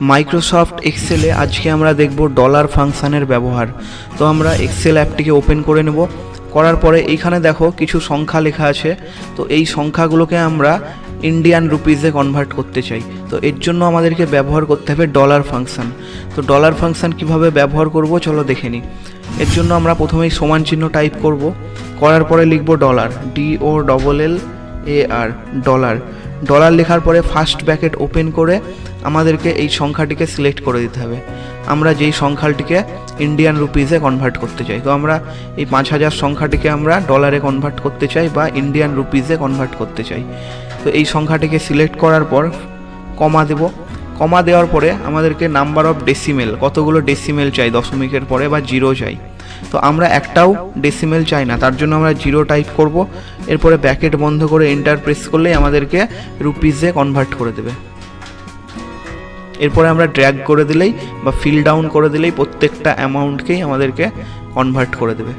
Microsoft এক্সেলে আজকে আমরা দেখব ডলার ফাংশনের ব্যবহার। তো আমরা এক্সেল অ্যাপটিকে ওপেন করে নেব। করার পরে এইখানে দেখো কিছু সংখ্যা লেখা আছে। তো এই সংখ্যাগুলোকে আমরা ইন্ডিয়ান রুপিজে কনভার্ট করতে চাই। তো এর জন্য আমাদেরকে ব্যবহার করতে হবে ডলার ফাংশন তো ডলার ফাংশন কীভাবে ব্যবহার করব চলো দেখে নিই এর জন্য আমরা প্রথমেই সমান চিহ্ন টাইপ করব। করার পরে লিখব dollar D O double L A R dollar dollar লেখার পরে ফার্স্ট ব্যাকেট ওপেন করে আমাদেরকে এই সংখ্যাটিকে সিলেক্ট করে দিতে হবে। আমরা যেই সংখ্যাটিকে ইন্ডিয়ান রুপিসে কনভার্ট করতে চাই। তো আমরা এই পাঁচ হাজার সংখ্যাটিকে আমরা ডলারে কনভার্ট করতে চাই বা ইন্ডিয়ান রুপিসে কনভার্ট করতে চাই। তো এই সংখ্যাটিকে সিলেক্ট করার পর কমা দেব। কমা দেওয়ার পরে আমাদেরকে নাম্বার অফ ডেসিমেল কতগুলো ডেসিমেল চাই দশমিকের পরে বা জিরো চাই। তো আমরা একটাও ডেসিমেল চাই না, তার জন্য আমরা জিরো টাইপ করব। এরপরে ব্যাকেট বন্ধ করে এন্টার প্রেস করলেই আমাদেরকে রুপিজে কনভার্ট করে দেবে। এরপরে আমরা ড্র্যাগ করে দিলেই বা ফিল ডাউন করে দিলেই প্রত্যেকটা অ্যামাউন্টকেই আমাদেরকে কনভার্ট করে দেবে।